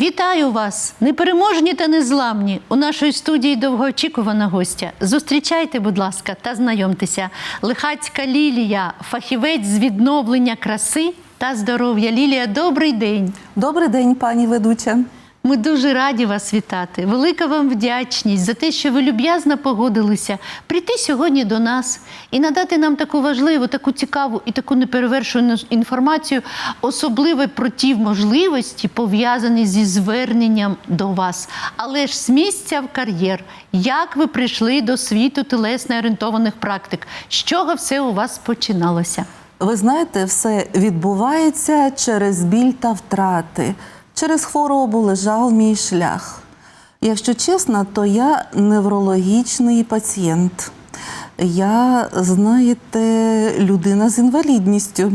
Вітаю вас, непереможні та незламні. У нашій студії довгоочікувана гостя. Зустрічайте, будь ласка, та знайомтеся. Лихацька Лілія, фахівець з відновлення краси та здоров'я. Лілія, добрий день. Добрий день, пані ведуча. Ми дуже раді вас вітати. Велика вам вдячність за те, що ви люб'язно погодилися прийти сьогодні до нас і надати нам таку важливу, таку цікаву і таку неперевершену інформацію, особливо про ті можливості, пов'язані зі зверненням до вас. Але ж з місця в кар'єр, як ви прийшли до світу телесно орієнтованих практик, з чого все у вас починалося? Ви знаєте, все відбувається через біль та втрати. Через хворобу лежав мій шлях. Якщо чесно, то я неврологічний пацієнт. Я, знаєте, людина з інвалідністю.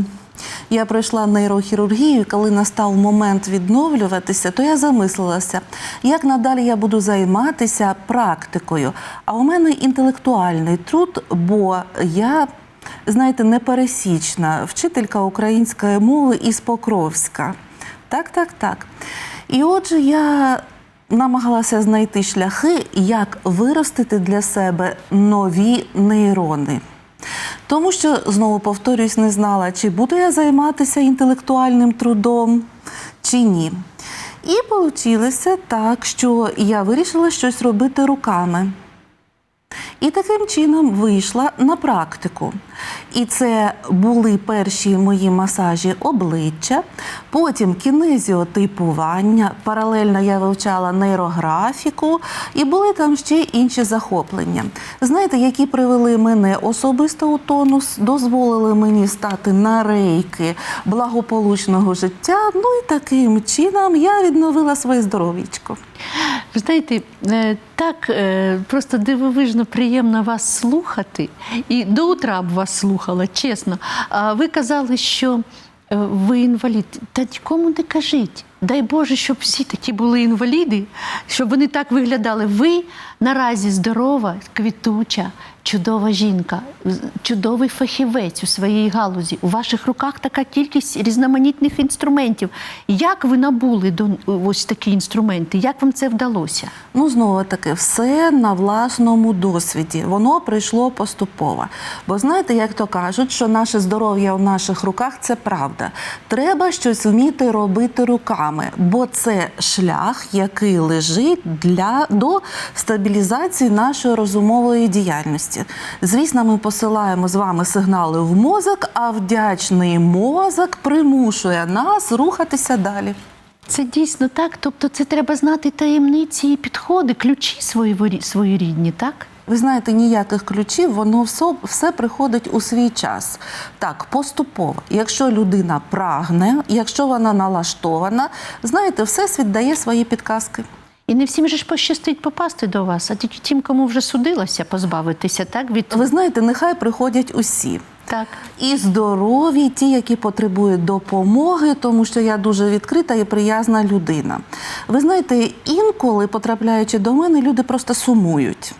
Я пройшла нейрохірургію, коли настав момент відновлюватися, то я замислилася, як надалі я буду займатися практикою. А у мене інтелектуальний труд, бо я, знаєте, непересічна вчителька української мови із Покровська. Так, так, так. І отже, я намагалася знайти шляхи, як виростити для себе нові нейрони. Тому що, знову повторюсь, не знала, чи буду я займатися інтелектуальним трудом, чи ні. І вийшло так, що я вирішила щось робити руками. І таким чином вийшла на практику. І це були перші мої масажі обличчя, потім кінезіотипування, паралельно я вивчала нейрографіку, і були там ще інші захоплення. Знаєте, які привели мене особисто у тонус, дозволили мені стати на рейки благополучного життя. Ну і таким чином я відновила своє здоров'ячко. Знаєте, е, так е, просто дивовижно приємно вас слухати. І до утра б вас слухала, чесно. Ви казали, що е, ви інвалід. Та нікому не кажіть. Дай Боже, щоб всі такі були інваліди, щоб вони так виглядали. Ви наразі здорова, квітуча, чудова жінка, чудовий фахівець у своїй галузі. У ваших руках така кількість різноманітних інструментів. Як ви набули до ось такі інструменти? Як вам це вдалося? Ну, знову таки, все на власному досвіді. Воно прийшло поступово. Бо знаєте, як то кажуть, що наше здоров'я в наших руках це правда. Треба щось вміти робити руками, бо це шлях, який лежить для до стабілізації нашої розумової діяльності. Звісно, ми посилаємо з вами сигнали в мозок, а вдячний мозок примушує нас рухатися далі. Це дійсно так. Тобто, це треба знати таємниці і підходи, ключі свої своєрідні, так? Ви знаєте, ніяких ключів, воно все, все приходить у свій час. Так, поступово. Якщо людина прагне, якщо вона налаштована, знаєте, всесвіт дає свої підказки. І не всім же ж пощастить попасти до вас, а тільки тим, кому вже судилося позбавитися, так? Від Ви знаєте, нехай приходять усі. Так. І здорові, ті, які потребують допомоги, тому що я дуже відкрита і приязна людина. Ви знаєте, інколи, потрапляючи до мене, люди просто сумують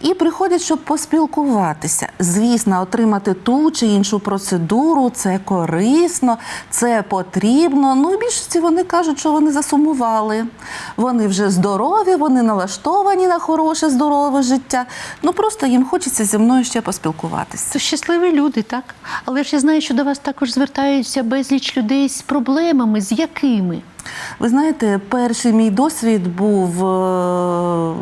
і приходять, щоб поспілкуватися. Звісно, отримати ту чи іншу процедуру це корисно, це потрібно. Ну, в більшості вони кажуть, що вони засумували. Вони вже здорові, вони налаштовані на хороше, здорове життя. Ну просто їм хочеться зі мною ще поспілкуватися. Це щасливі люди, так? Але ж я знаю, що до вас також звертаються безліч людей з проблемами, з якими? Ви знаєте, перший мій досвід був, е,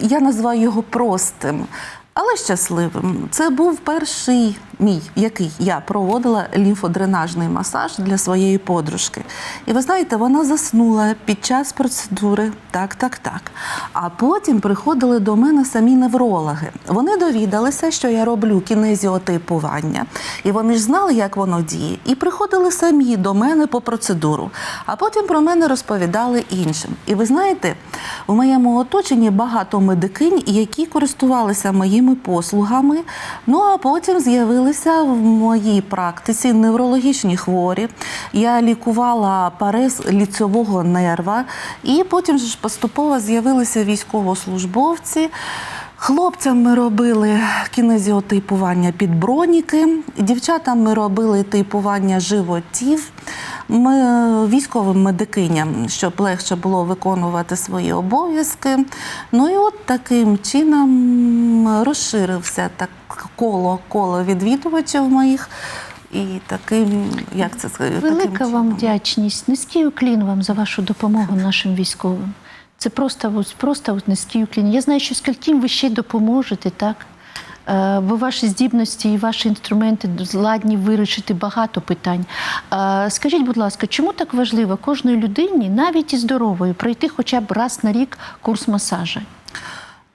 я називаю його простим, але щасливим. Це був перший мій, який я проводила лімфодренажний масаж для своєї подружки. І ви знаєте, вона заснула під час процедури. Так, так, так. А потім приходили до мене самі неврологи. Вони довідалися, що я роблю кінезіотипування, і вони ж знали, як воно діє, і приходили самі до мене по процедуру. А потім про мене розповідали іншим. І ви знаєте, у моєму оточенні багато медикинь, які користувалися моїми послугами. Ну а потім з'явилися в моїй практиці неврологічні хворі. Я лікувала парез ліцьового нерва, і потім ж поступово з'явилися військовослужбовці. Хлопцям ми робили кінезіотипування під броніки, дівчатам ми робили типування животів. Ми, військовим медикиням, щоб легше було виконувати свої обов'язки. Ну і от таким чином розширився так коло, коло відвідувачів моїх. І таким, як це сказати, таким Велика вам вдячність, низький уклін вам за вашу допомогу нашим військовим. Це просто, просто от низький уклін. Я знаю, що скільким ви ще допоможете, так? Е, Бо ваші здібності і ваші інструменти зладні вирішити багато питань. Е, Скажіть, будь ласка, чому так важливо кожної людині, навіть і здоровою, пройти хоча б раз на рік курс масажу?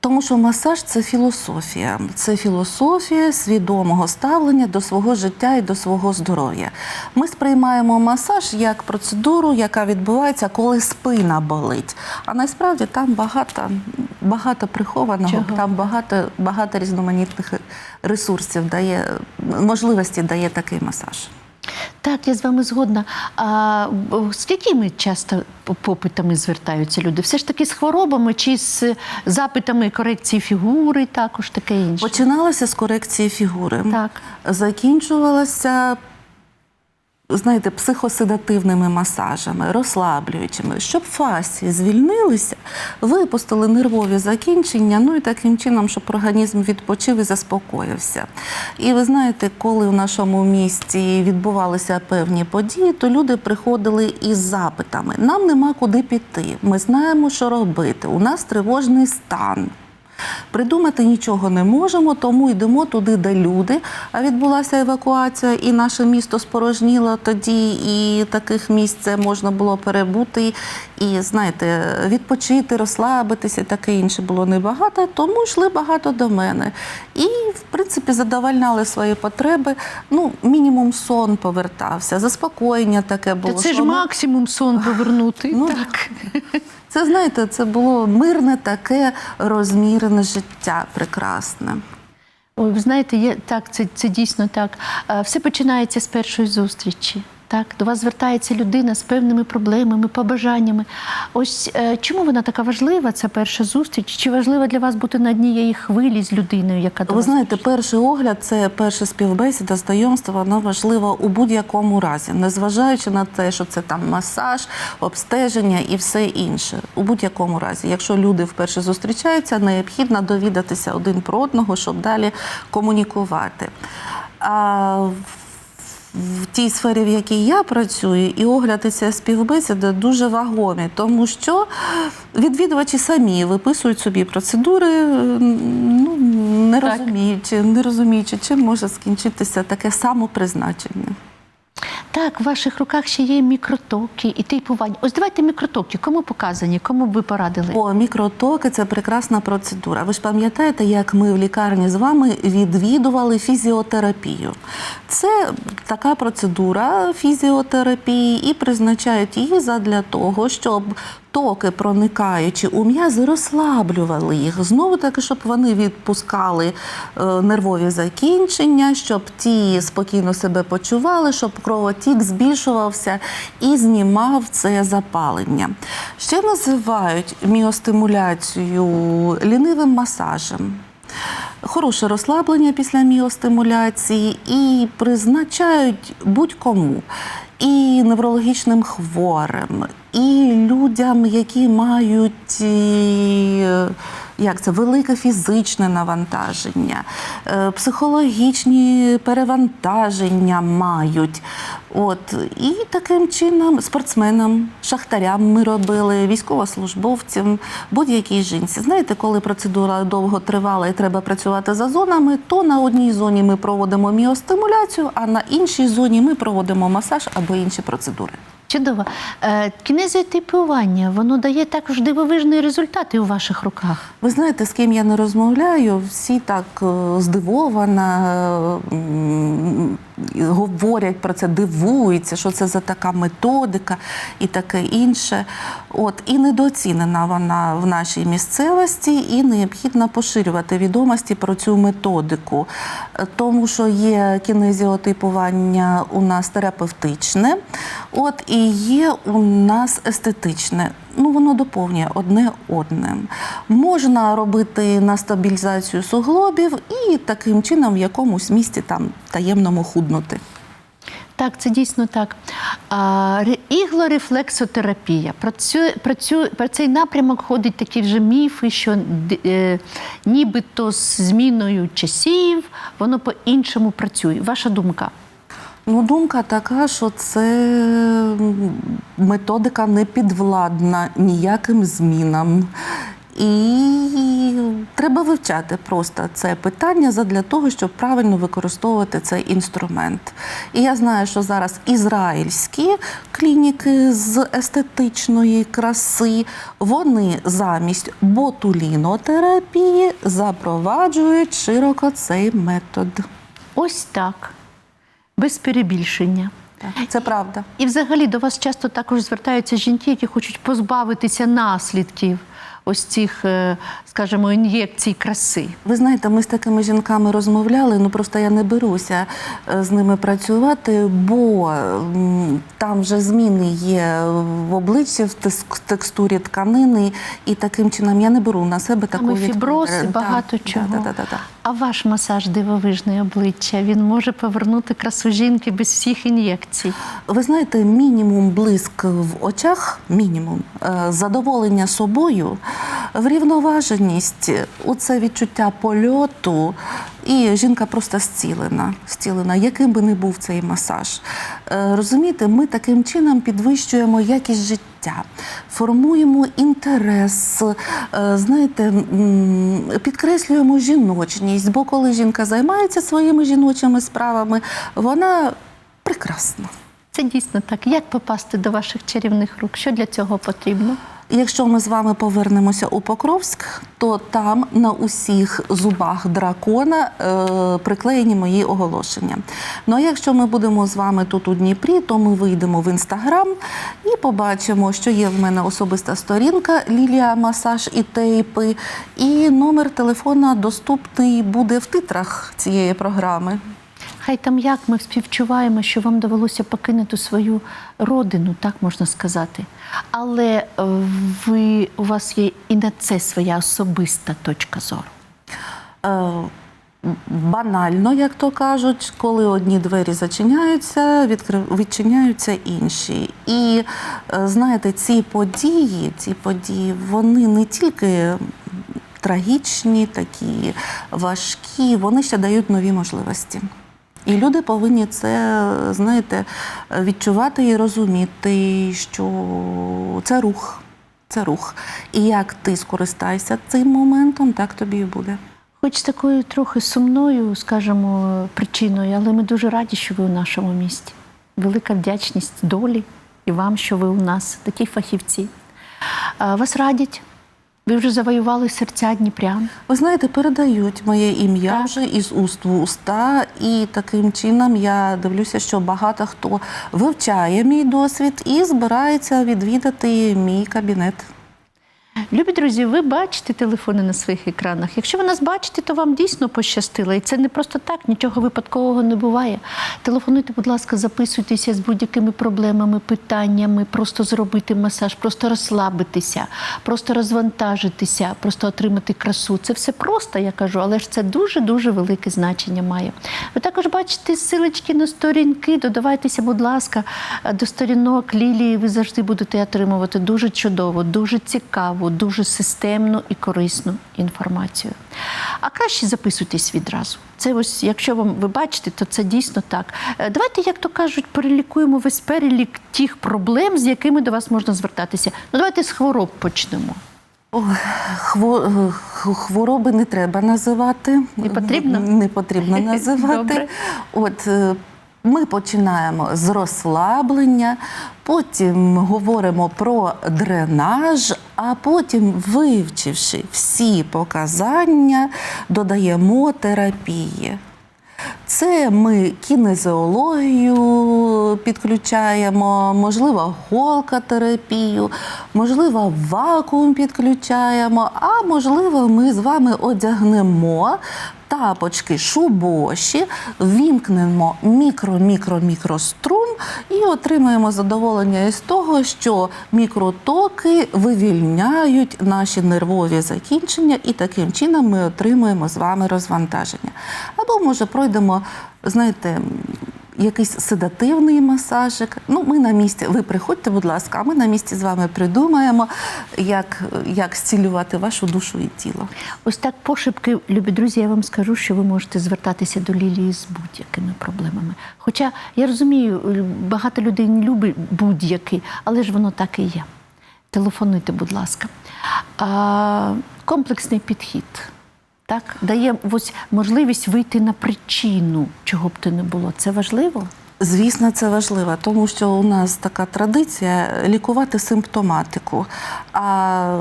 Тому що масаж це філософія, це філософія свідомого ставлення до свого життя і до свого здоров'я. Ми сприймаємо масаж як процедуру, яка відбувається, коли спина болить. А насправді там багато, багато прихованого, Чого? там багато, багато різноманітних ресурсів дає, можливості дає такий масаж. Так, я з вами згодна. А з якими часто попитами звертаються люди? Все ж таки з хворобами чи з запитами корекції фігури, також таке інше? Починалося з корекції фігури. Так. закінчувалася, знаєте, психоседативними масажами, розслаблюючими, щоб фасції звільнилися, випустили нервові закінчення, ну і таким чином, щоб організм відпочив і заспокоївся. І ви знаєте, коли в нашому місті відбувалися певні події, то люди приходили із запитами: нам нема куди піти, ми знаємо, що робити. У нас тривожний стан. Придумати нічого не можемо, тому йдемо туди, де люди. А відбулася евакуація, і наше місто спорожніло тоді, і таких місць можна було перебути. І знаєте, відпочити, розслабитися, таке інше було небагато, тому йшли багато до мене. І, в принципі, задовольняли свої потреби. Ну, мінімум сон повертався, заспокоєння таке Та було. це ж максимум сон повернути. Ну, так. Це знаєте, це було мирне таке розмірене життя прекрасне. Ви знаєте, є, так, це, це дійсно так. Все починається з першої зустрічі. Так, до вас звертається людина з певними проблемами, побажаннями. Ось е, чому вона така важлива, ця перша зустріч? Чи важливо для вас бути на однієї хвилі з людиною, яка до Ви вас знаєте, перший огляд це перша співбесіда, знайомство, воно важливо у будь-якому разі, незважаючи на те, що це там масаж, обстеження і все інше. У будь-якому разі, якщо люди вперше зустрічаються, необхідно довідатися один про одного, щоб далі комунікувати. А в- тій сфері, в якій я працюю, і огляд і ця співбесіда дуже вагомі, тому що відвідувачі самі виписують собі процедури, ну не розуміючи, не розуміючи, чим може скінчитися таке самопризначення. Так, в ваших руках ще є мікротоки і тейпування. Ось давайте мікротоки. Кому показані, кому ви порадили? О, мікротоки це прекрасна процедура. Ви ж пам'ятаєте, як ми в лікарні з вами відвідували фізіотерапію? Це така процедура фізіотерапії і призначають її задля того, щоб токи, проникаючи у м'язи, розслаблювали їх. Знову таки, щоб вони відпускали е, нервові закінчення, щоб ті спокійно себе почували, щоб кровотік збільшувався і знімав це запалення. Ще називають міостимуляцію лінивим масажем. Хороше розслаблення після міостимуляції і призначають будь-кому. І неврологічним хворим, і людям, які мають е, як це, велике фізичне навантаження, е, психологічні перевантаження мають. От, і таким чином спортсменам, шахтарям ми робили, військовослужбовцям, будь-якій жінці. Знаєте, коли процедура довго тривала і треба працювати за зонами, то на одній зоні ми проводимо міостимуляцію, а на іншій зоні ми проводимо масаж або інші процедури. Чудово. Е, Кінезіотипування, воно дає також дивовижні результати у ваших руках. Ви знаєте, з ким я не розмовляю, всі так е, здивовано м, говорять про це, дивуються, що це за така методика і таке інше. От і недооцінена вона в нашій місцевості, і необхідно поширювати відомості про цю методику, тому що є кінезіотипування у нас терапевтичне, от і є у нас естетичне. Ну, воно доповнює одне одним. Можна робити на стабілізацію суглобів і таким чином в якомусь місці там таємному худнути. Так, це дійсно так. А, іглорефлексотерапія. Про, цю, про, цю, про цей напрямок ходять такі вже міфи, що е, нібито з зміною часів воно по-іншому працює. Ваша думка? Ну, думка така, що це методика не підвладна ніяким змінам. І треба вивчати просто це питання задля того, щоб правильно використовувати цей інструмент. І я знаю, що зараз ізраїльські клініки з естетичної краси, вони замість ботулінотерапії запроваджують широко цей метод. Ось так, без перебільшення. Це правда. І взагалі до вас часто також звертаються жінки, які хочуть позбавитися наслідків ось цих, е, скажімо, ін'єкцій краси. Ви знаєте, ми з такими жінками розмовляли, ну просто я не беруся е, з ними працювати, бо там вже зміни є в обличчі, в текстурі тканини, і таким чином я не беру на себе таку і фіброз, і багато Так, чого. да, да, да, да. А ваш масаж дивовижне обличчя він може повернути красу жінки без всіх ін'єкцій. Ви знаєте, мінімум блиск в очах, мінімум е, задоволення собою, врівноваженість, у це відчуття польоту, і жінка просто зцілена, зцілена, яким би не був цей масаж. Е, Розумієте, ми таким чином підвищуємо якість життя, формуємо інтерес, е, знаєте, підкреслюємо жіночність, бо коли жінка займається своїми жіночими справами, вона прекрасна. Це дійсно так. Як попасти до ваших чарівних рук? Що для цього потрібно? Якщо ми з вами повернемося у Покровськ, то там на усіх зубах дракона е, приклеєні мої оголошення. Ну а якщо ми будемо з вами тут у Дніпрі, то ми вийдемо в інстаграм і побачимо, що є в мене особиста сторінка Лілія Масаж і тейпи, і номер телефона доступний буде в титрах цієї програми. Хай там як ми співчуваємо, що вам довелося покинути свою родину, так можна сказати. Але е, ви, у вас є і на це своя особиста точка зору. Е, Банально, як то кажуть, коли одні двері зачиняються, відкрив... відчиняються інші. І е, знаєте, ці події, ці події, вони не тільки трагічні, такі важкі, вони ще дають нові можливості. І люди повинні це, знаєте, відчувати і розуміти, що це рух. Це рух. І як ти скористаєшся цим моментом, так тобі і буде. Хоч такою трохи сумною, скажімо, причиною, але ми дуже раді, що ви у нашому місті. Велика вдячність долі і вам, що ви у нас, такі фахівці. Вас радять. Ви вже завоювали серця дніпрян. Ви знаєте, передають моє ім'я Так. вже із уст в уста, і таким чином я дивлюся, що багато хто вивчає мій досвід і збирається відвідати мій кабінет. Любі друзі, ви бачите телефони на своїх екранах. Якщо ви нас бачите, то вам дійсно пощастило. І це не просто так, нічого випадкового не буває. Телефонуйте, будь ласка, записуйтеся з будь-якими проблемами, питаннями, просто зробити масаж, просто розслабитися, просто розвантажитися, просто отримати красу. Це все просто, я кажу, але ж це дуже-дуже велике значення має. Ви також бачите силочки на сторінки. Додавайтеся, будь ласка, до сторінок Лілії. Ви завжди будете отримувати дуже чудово, дуже цікаву, дуже системну і корисну інформацію. А краще записуйтесь відразу. Це ось, якщо вам ви бачите, то це дійсно так. Е, Давайте, як то кажуть, перелікуємо весь перелік тих проблем, з якими до вас можна звертатися. Ну, давайте з хвороб почнемо. Ой, Хвороби не треба називати. Не потрібно? Не потрібно називати. Добре. От е, ми починаємо з розслаблення, потім говоримо про дренаж, а потім, вивчивши всі показання, додаємо терапії. Це ми кінезіологію підключаємо, можливо, голкотерапію, можливо, вакуум підключаємо, а можливо, ми з вами одягнемо тапочки шубоші, вімкнемо мікро-мікро-мікрострум і отримаємо задоволення із того, що мікротоки вивільняють наші нервові закінчення, і таким чином ми отримуємо з вами розвантаження. Або, може, пройдемо, знаєте, якийсь седативний масажик. Ну, ми на місці. Ви приходьте, будь ласка, а ми на місці з вами придумаємо, як, як зцілювати вашу душу і тіло. Ось так пошепки, любі друзі, я вам скажу, що ви можете звертатися до Лілії з будь-якими проблемами. Хоча я розумію, багато людей не любить будь-який, але ж воно так і є. Телефонуйте, будь ласка. А, комплексний підхід. Так, дає ось можливість вийти на причину, чого б то не було. Це важливо. Звісно, це важливо, тому що у нас така традиція лікувати симптоматику, а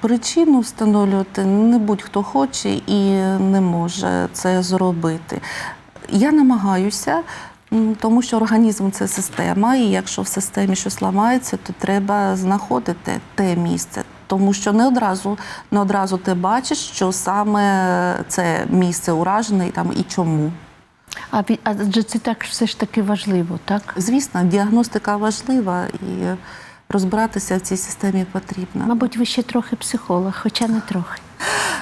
причину встановлювати не будь-хто хоче і не може це зробити. Я намагаюся, тому що організм це система, і якщо в системі щось ламається, то треба знаходити те місце. Тому що не одразу, не одразу ти бачиш, що саме це місце уражене і там і чому. А адже це так все ж таки важливо, так? Звісно, діагностика важлива і розбиратися в цій системі потрібно. Мабуть, ви ще трохи психолог, хоча не трохи.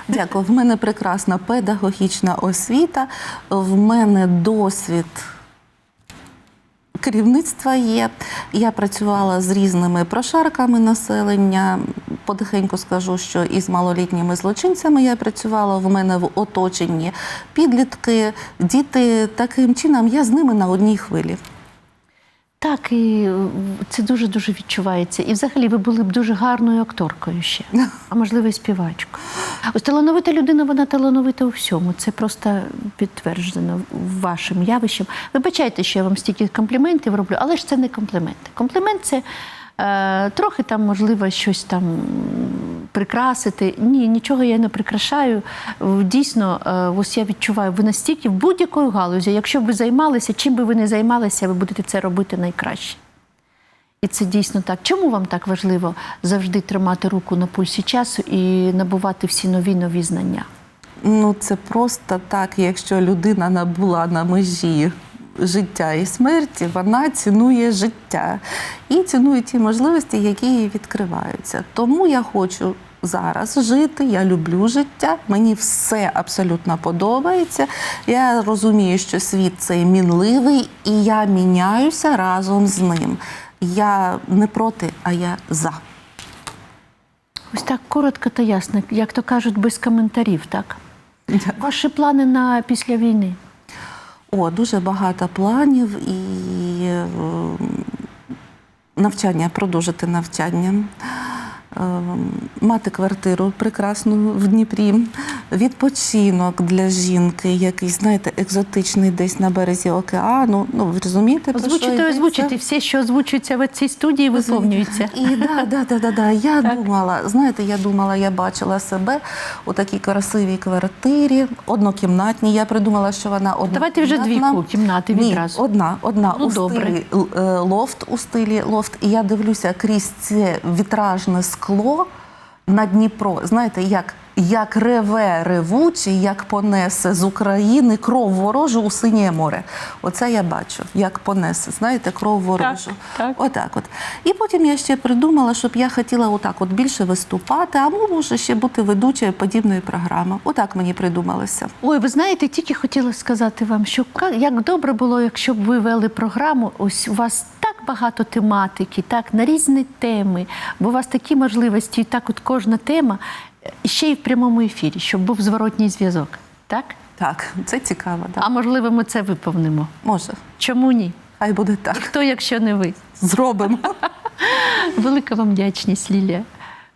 Дякую. В мене прекрасна педагогічна освіта, в мене досвід. Керівництва є. Я працювала з різними прошарками населення. Потихеньку скажу, що із малолітніми злочинцями я працювала. В мене в оточенні підлітки, діти. Таким чином я з ними на одній хвилі. Так, і е, це дуже дуже відчувається. І взагалі ви були б дуже гарною акторкою ще, а можливо, і співачкою. Ось талановита людина, вона талановита у всьому. Це просто підтверджено вашим явищем. Вибачайте, що я вам стільки компліментів роблю, але ж це не компліменти. Комплімент це трохи там, можливо, щось там прикрасити. Ні, нічого я не прикрашаю. Дійсно, е, ось я відчуваю, ви настільки в будь-якої галузі, якщо б ви займалися, чим би ви не займалися, ви будете це робити найкраще. І це дійсно так. Чому вам так важливо завжди тримати руку на пульсі часу і набувати всі нові нові знання? Ну, це просто так, якщо людина набула на межі життя і смерті, вона цінує життя і цінує ті можливості, які їй відкриваються. Тому я хочу. Зараз жити, я люблю життя, мені все абсолютно подобається. Я розумію, що світ цей мінливий, і я міняюся разом з ним. Я не проти, а я за. Ось так коротко та ясно, як то кажуть, без коментарів, так? Дякую. Ваші плани на після війни? О, дуже багато планів і навчання, продовжити навчання, мати квартиру прекрасну в Дніпрі, відпочинок для жінки, якийсь, знаєте, екзотичний десь на березі океану. Ну, ви розумієте, про що Озвучити, йдеться? озвучити. Все, що озвучується в цій студії, виповнюється. І да, да, да, да, да. Я думала, знаєте, я думала, я бачила себе у такій красивій квартирі, однокімнатній. Я придумала, що вона однокімнатна. Давайте вже дві кімнати Ні, відразу. Одна, одна Ну, у добре. стилі л- е, лофт, у стилі лофт. І я дивлюся крізь це вітражне скло на Дніпро. Знаєте, як, як реве ревучий, як понесе з України кров ворожу у синє море. Оце я бачу, як понесе, знаєте, кров ворожу. так. Отак от. І потім я ще придумала, щоб я хотіла отак от більше виступати, а може ще бути ведучою подібної програми. Отак мені придумалося. Ой, ви знаєте, тільки хотіла сказати вам, що як добре було, якщо б ви вели програму. Ось у вас так багато тематики, так на різні теми, бо у вас такі можливості, і так от кожна тема е, ще й в прямому ефірі, щоб був зворотній зв'язок. Так? Так, це цікаво. Да. А можливо, ми це виповнимо. Може, Чому ні? хай буде так. Хто, якщо не ви? Зробимо. Велика вам вдячність, Лілія.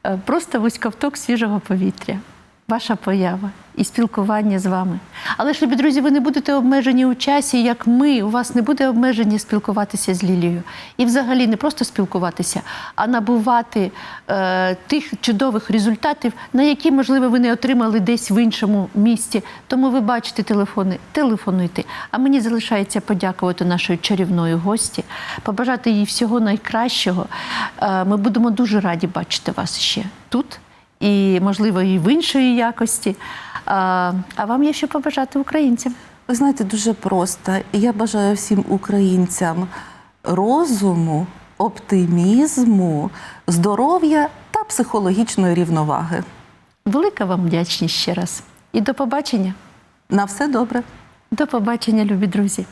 Е, Просто ось ковток свіжого повітря, ваша поява і спілкування з вами. Але ж, друзі, ви не будете обмежені у часі, як ми. У вас не буде обмеження спілкуватися з Лілією. І взагалі не просто спілкуватися, а набувати е, тих чудових результатів, на які, можливо, ви не отримали десь в іншому місті. Тому ви бачите телефони, телефонуйте. А мені залишається подякувати нашої чарівної гості, побажати їй всього найкращого. Е, Ми будемо дуже раді бачити вас ще тут і, можливо, і в іншої якості. А, вам є що побажати українцям. Ви знаєте, дуже просто. Я бажаю всім українцям розуму, оптимізму, здоров'я та психологічної рівноваги. Велика вам вдячність ще раз. І до побачення. На все добре. До побачення, любі друзі.